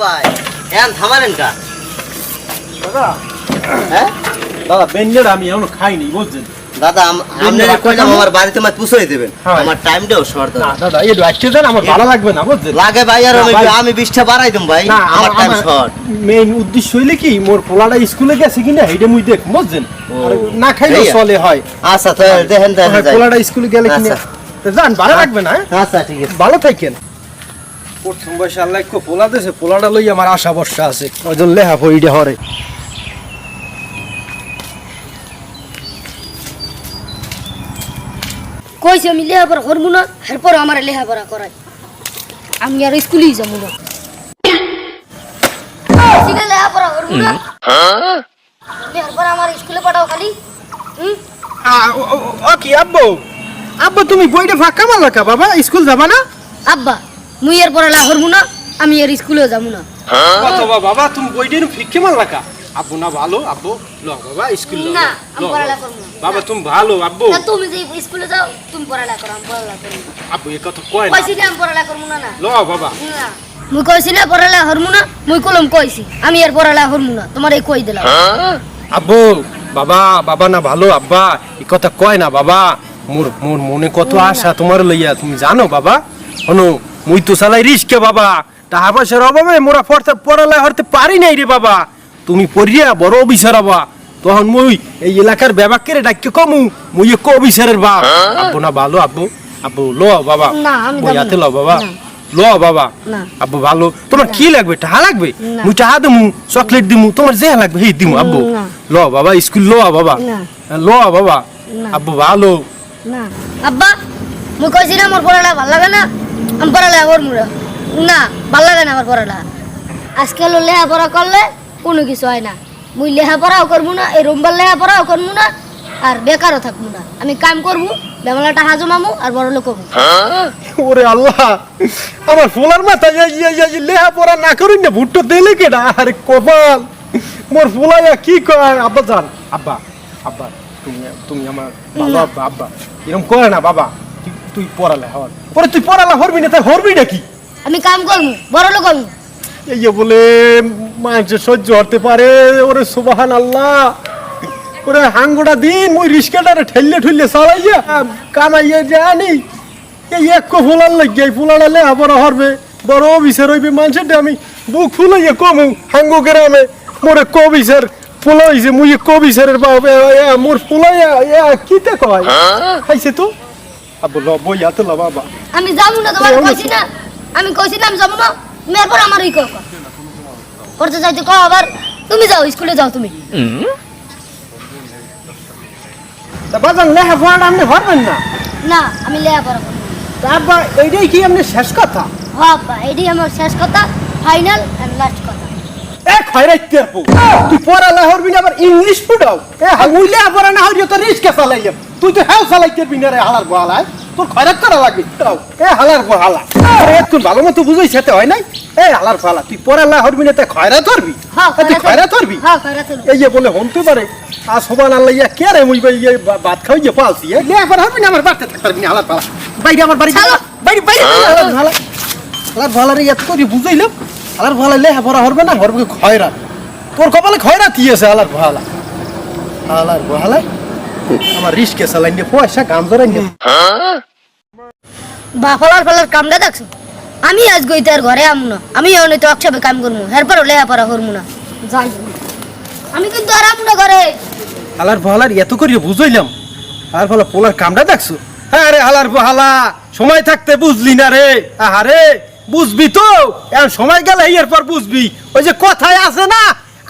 ভাই। এখন থামালেন কা? দাদা। হ্যাঁ? দাদা বেঞ্জের আমি এখনও খাইনি বুঝছেন? দাদা আম- কইলাম আমার বাড়িতে মাছ পুষাই দেবেন। আমার টাইমটাও শর্ট না দাদা একটু আসতে দেন আমার ভালো লাগবে না বুঝছেন? লাগে ভাই আর আমি আমি বিশটা বাড়াই দেব ভাই আমার টাইম শর্ট মেইন উদ্দেশ্য হইলে কি মোর পোলাটা স্কুলে গেছে কিনা এইটা মুই দেখ বুঝছেন? না খাইলে এইয়া। চলে হয়। আচ্ছা তো দেখেন দেখেন পোলাটা স্কুলে গেলে কিনা? আচ্ছা। তো যান ভালো লাগবে না হ্যাঁ? আচ্ছা ঠিক আছে। ভালো থাকেন। প্রথম বয়সে আল্লাহ একটু পোলা দেছে পোলাটা লই আমার আশা ভরসা আছে। ওজন লেহা হরে। কইছে আমি করব না এরপর আমার করাই আমি আর স্কুলেই যাব না। কইছি করব না? এরপর আমার স্কুলে পাঠাও খালি। হুম? ও কি আব্বু? আব্বু তুমি বইটা ফাঁকা মালাকা বাবা? স্কুল যাবা না? আব্বা। মুই এর পরে লেখা না আমি আর স্কুলেও যাব না। অথবা বাবা তুমি বইটা ফিকে মালাকা আব্বু না ভালো আব্বু ল বাবা স্কুল না, আমি। করব। বাবা তুমি ভালো আব্বু। না তুমি যে স্কুলে যাও তুমি পড়ালেখা করো আমি পড়ালেখা করব আব্বু এ কথা কয় না। কইছি না আমি পড়ালেখা করব না না। ল বাবা। না। মুই কইছি না করব না মুই কলম কইছি আমি আর পড়ালেখা করব না তোমার এই কই দিলাম। আব্বু বাবা বাবা না ভালো আব্বা এই কথা কয় না বাবা। মোর মোর মনে কত আশা তোমার লইয়া তুমি জানো বাবা? হনো মুই তো চালাই রিস্কে বাবা। টাকা পয়সার অভাবে মোরা পড়তে পড়ালে হতে পারি নাই রে বাবা। তুমি পড়িয়া বড় অফিসার হবা। তখন মুই এই এলাকার ব্যাপাকের ডাক্কে কমু। মুই এক অফিসারের বাপ। আব্বু না ভালো আব্বু। আব্বু লো বাবা। না, আমি হাতে লো বাবা। লো বাবা। আব্বু ভালো। তোমার কি লাগবে? টাকা লাগবে? মুই টাকা দিমু চকলেট দিমু তোমার যে লাগবে সেই দিমু আব্বু। ল বাবা স্কুল ল বাবা। না। ল বাবা। আব্বু ভালো। আব্বা মুই কইছি না আমার পড়ালেখা ভালো লাগে না। আমি পড়ালেখা করব না ভালো লাগে না আমার পড়ালেখা আজকাল লেখাপড়া করলে কোনো কিছু হয় না। মুই লেখাপড়াও করব না এই রুমবার লেখাপড়াও করব না আর বেকারও থাকব না। আমি কাম করব বেমালা টাকা জমামু আর বড় লোক হব ওরে আল্লাহ আমার ফুলার মাথা লেহা পড়া না করি না ভুট্টো দিলে কেডা? আরে কপাল মোর ফুলাইয়া কি কয়? আব্বা জান আব্বা আব্বা তুমি তুমি আমার ভালো আব্বা এরকম করে না বাবা তুই পড়ালে হর পরে তুই পড়ালা হরবি না তাই হরবি নাকি? আমি কাম করব বড় লোক হব। এই যে বলে মানুষ সহ্য হতে পারে ওরে সুবাহান আল্লাহ ওরে হাঙ্গুটা দিন মুই রিস্কাটারে ঠেললে ঠুললে চালাইয়া কামাইয়া জানি। এই এক ফুলার লাগিয়ে এই ফুলাটা লে আবার হরবে। বড় অফিসার হইবে মানুষের আমি বুক ফুলাইয়া কমু হাঙ্গু গ্রামে। মোরে কবিসার ফুলা হইছে মুই কবিসারের বাপ মোর ফুলাইয়া কিতে কয়? খাইছে তো? আবো বই হাতে ল বাবা। আমি যাব না তোমার কইছি না আমি কইছি না আমি যাব না আমার ই কর করতে চাইতে কও আবার তুমি যাও স্কুলে যাও তুমি। তা বাজান আপনি না? না আমি তারপর এইটাই কি আপনি শেষ কথা? আমার শেষ কথা ফাইনাল এন্ড লাস্ট কথা। এ খয়রাইতে আপু তুই পড়ালে হরবি না আবার ইংলিশ ফুটাও এ হাগুইলে আবার না হরিও তো রিস্কে চালাইয়াম তুই তো হ্যাঁ চালাইতে বিনা রে হালার বহালায় তোর খয়রাত করা লাগবে। এ হালার আরে একটু ভালো মতো বুঝাই সেতে হয় নাই? এ হালার বহালা তুই পড়ালে হরবি না তাই খয়রাত হরবি হ্যাঁ তুই খয়রাত হরবি হ্যাঁ এই যে বলে হনতে পারে আর সমান আল্লাহ ইয়া কে রে মুই ইয়ে ভাত খাই যে পালছি এ? লে আবার হরবি না আমার বাড়তে থাকতে পারবি না হালার পালা বাইরে আমার বাড়ি চলো। বাইরে বাইরে। হালার ভালা হালার ভালারে এত করে বুঝাইলাম হালার ভালা লে ভরা হরবে না হরবে খয়রা? তোর কপালে খয়রা কি আছে হালার ভালা? হালার ভালা? আমার রিস্কে চালাই নিয়ে পয়সা গাম ধরে নিয়ে। বা ফলার কামটা দেখছ? আমি আজ গইতে আর ঘরে আমু না আমি অনেক তো একসাথে কাম করব এরপর লেখাপড়া করব না। যাই আমি কিন্তু আর আমু না ঘরে। হালার ভালার এত করে বুঝাইলাম। আর ভালা পোলার কামটা দেখছ? হ্যাঁ রে হালার ভালা সময় থাকতে বুঝলি না রে। আহারে বুঝবি তো? এখন সময় গেলে এরপর বুঝবি। ওই যে কথায় আছে না,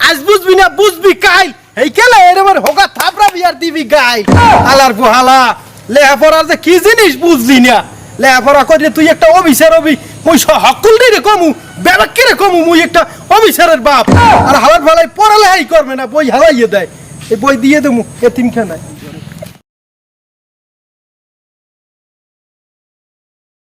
আজ বুঝবি না, বুঝবি কাল এই কেলে এরবার হোকা থাপড়া বিয়ার দিবি গাই হালার ভালা লেহাপড়ার যে কি জিনিস বুঝলি না? লেহাপড়া করে তুই একটা অফিসার হবি, মুই হকুল রে কমু বেবাক্কি রে কমু, মুই একটা অফিসারের বাপ। আর হালার ভালাই পড়ালেহাই করবে না, বই হালাইয়ে দেয়। এই বই দিয়ে দেবো, এতিমখানায়।